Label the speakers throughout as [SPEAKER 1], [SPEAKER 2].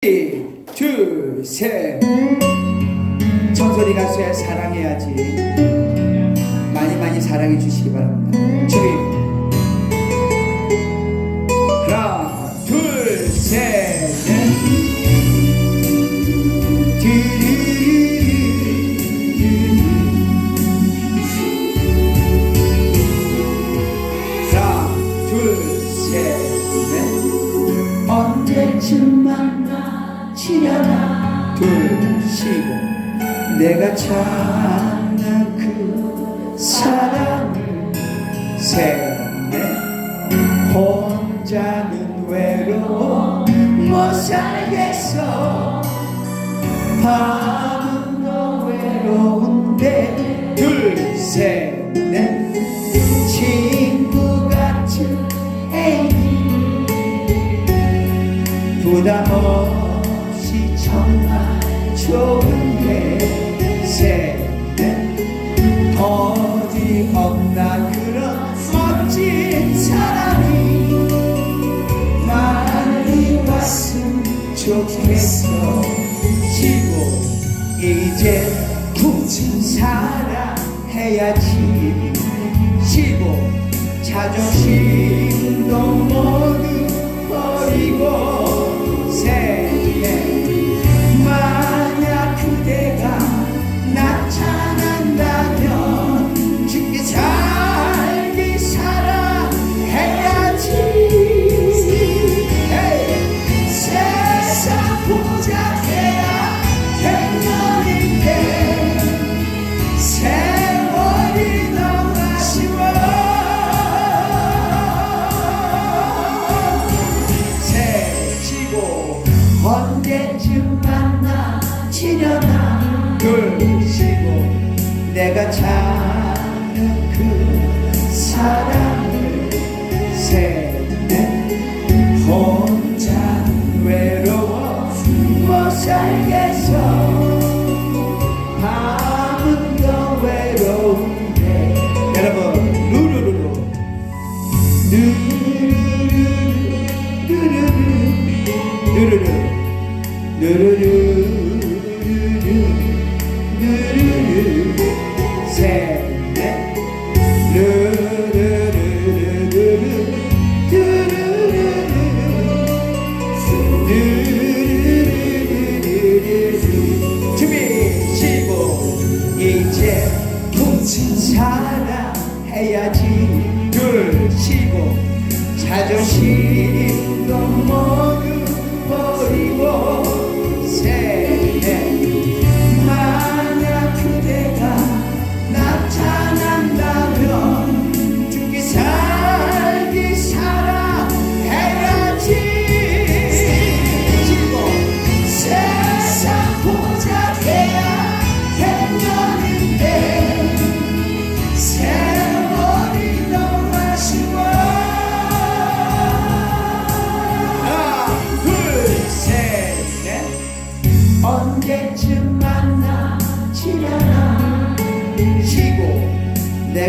[SPEAKER 1] 둘, 셋. 청소리 가수의 사랑해야지. 많이 많이 사랑해 주시기 바랍니다. 준비. 둘 쉬고. 내가 찾는 그 사랑을 셋넷 혼자는 외로워. 못 살겠어. 밤은 너 외로운데. 둘셋넷. 친구 같은 애인 부담 없이 정말 좋은데 셋넷 어디 없나 그런 멋진 사람이 많이 왔으면 좋겠어. 지고 이제 굳이 사랑해야지. 쉬고 자존심 부자해야 백년인데 세월이 너무 아쉬워 새치고 언제쯤 만나치려나 둘 쉬고 내가 찾 못 살겠어 밤은 더 해야지. 둘 쉬고. 자존심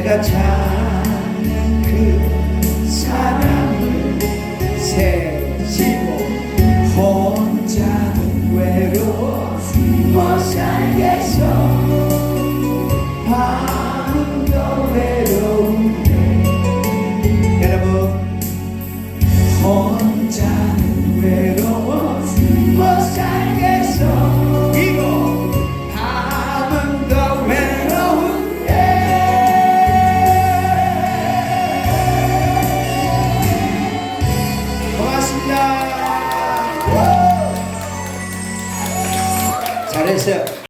[SPEAKER 1] 내가 찾 accept